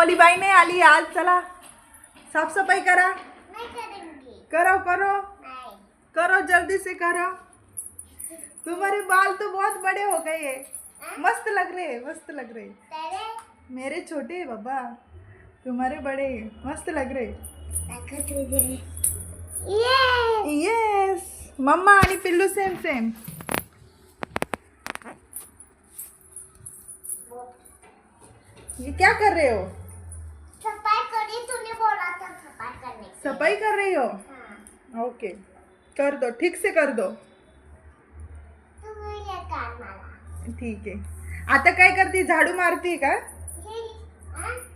मोलीबाई नाही आली आज चला। साफसफाई करा। नहीं करो करो। करो जल्दी से करो। तुम्हारे बाल तो बहुत बड़े हो गए हैं। मस्त लग रहे हैं मस्त लग रहे मेरे छोटे हैं बाबा। तुम्हारे बड़े मस्त लग रहे येस मम्मा आणि पिल्लू सेम सेम ये क्या कर रहे हो? सफाई कर रही हो? हाँ. ओके. कर दो ठीक से कर दो. ठीक आहे. आता काय करते? झाडू मारती का?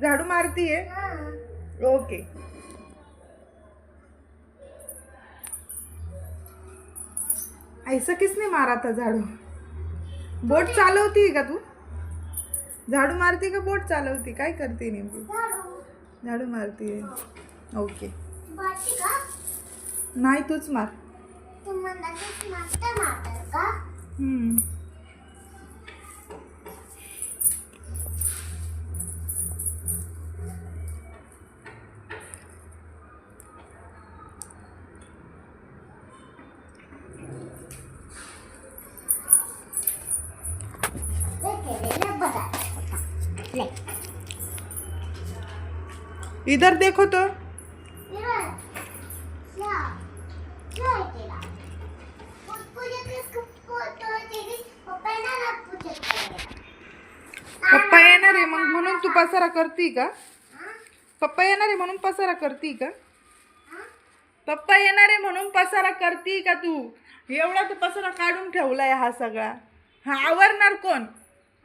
झाडू मारतीये हाँ. ओके. ऐसा किसने मारा था झाडू? बोट चालवती का तू? झाडू मारती का बोट चालवती? काय करते नेमकी? झाडू. मारतीये ओके. नाही तूच मार. हम्म. इधर देखो तो इकडे. या. या इकडे. पुसपुजे किसको पोतो तेरी पप्पाला ना पुसत करे. पप्पा येणार आहे मग म्हणून तू पसारा करती का? पप्पा येणार आहे म्हणून पसारा करती का? पप्पा येणार आहे म्हणून पसारा करती का तू एवढा तू पसारा काढून ठेवलाय हा सगळा हा आवरणार कोण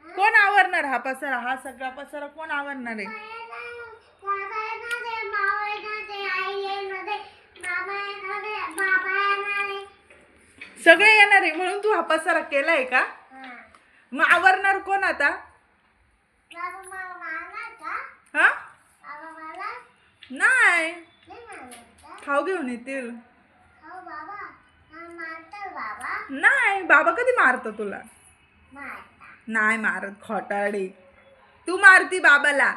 कोण आवरणार हा पसारा हा सगळा पसारा कोण आवरणार आहे. सगळे येणार आहे म्हणून तू हा पसारा केलाय का. मग आवरणार कोण आता बाबा मला मारणार का? हा? नाही? खाऊ घेऊन येतील. नाही बाबा कधी मारतो तुला? नाही मारत खोटाडे तू मारती बाबाला.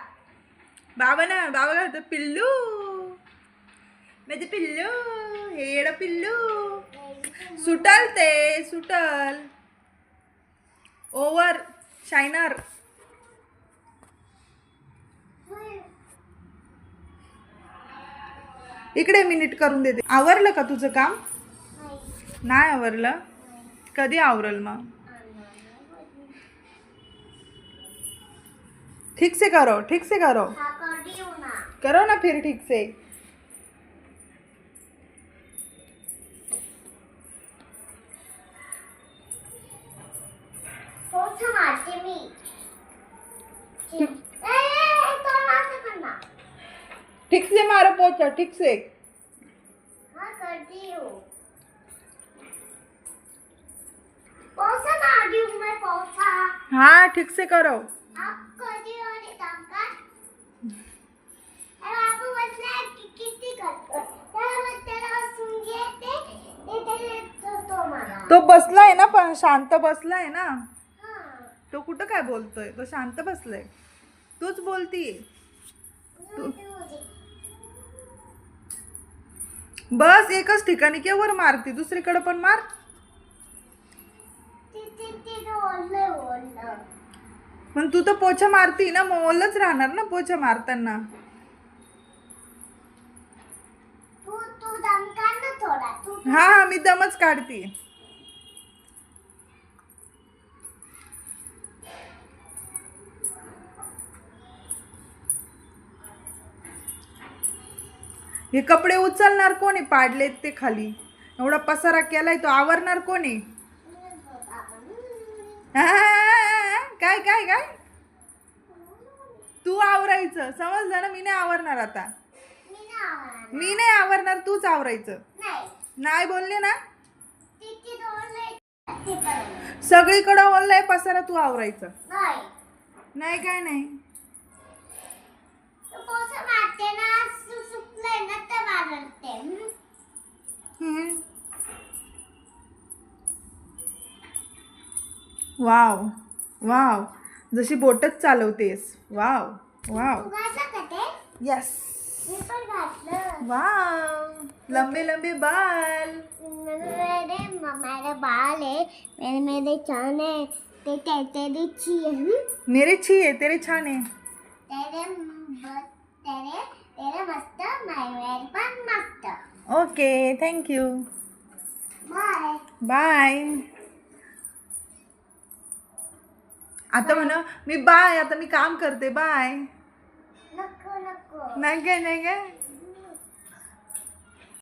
बाबा ना बाबा काय पिल्लू. माझे पिल्लू हेड पिल्लू. सुटल ते सुटल. ओव्हर शायनर इकडे मिनिट करून देते. आवरलं का तुझं काम? नाही आवरलं. कधी आवरल मग? ठीक से करो ठीक से करो. हा करो ना फिर ठीक से मारते मी. ठीक से मारो पोचा ठीक से। हा करती हूँ। पोछा हूँ मैं पोछा हाँ ठीक से करो। बसला ते तो बसलाय ना पण शांत बसलाय ना? हा। तो कुठं काय बोलतोय? तो शांत बसलाय. तूच बोलती. तू बस एकच ठिकाणी केवर मारती दुसरीकडे पण मार. पण तू तर पोछा मारती ना मग ओलच राहणार ना पोछा मारताना. हा हा मी दमच काढते. हे कपडे उचलणार कोणी? पाडलेत ते खाली. एवढा पसारा केलाय तो आवरणार कोणी? काय काय काय? तू आवरायचं. समजलं ना? मी नाही आवरणार आता. मी नाही आवरणार तूच आवरायचं. नाही नाही बोलले ना? सगळीकडं ओललाय पसारा तू आवरायचं. नाही. नाही काय नाही तू पोछा मारते ना सु- सुकलंय हम्म. Wow wow. जशी बोटच चालवतेस. Wow wow. Yes wow. लंबे लंबे बाल. मेरे मेरे बाल है मेरे मेरे चान है ते तेरी ची है? मेरे छी आहे तेरे छान आहे. तेरे तेरे तेरे मस्त मेरे पण मस्त. ओके थँक्यू बाय बाय आता म्हणा मी बाय आता मी काम करते बाय नको नको. नाही काय नाही काय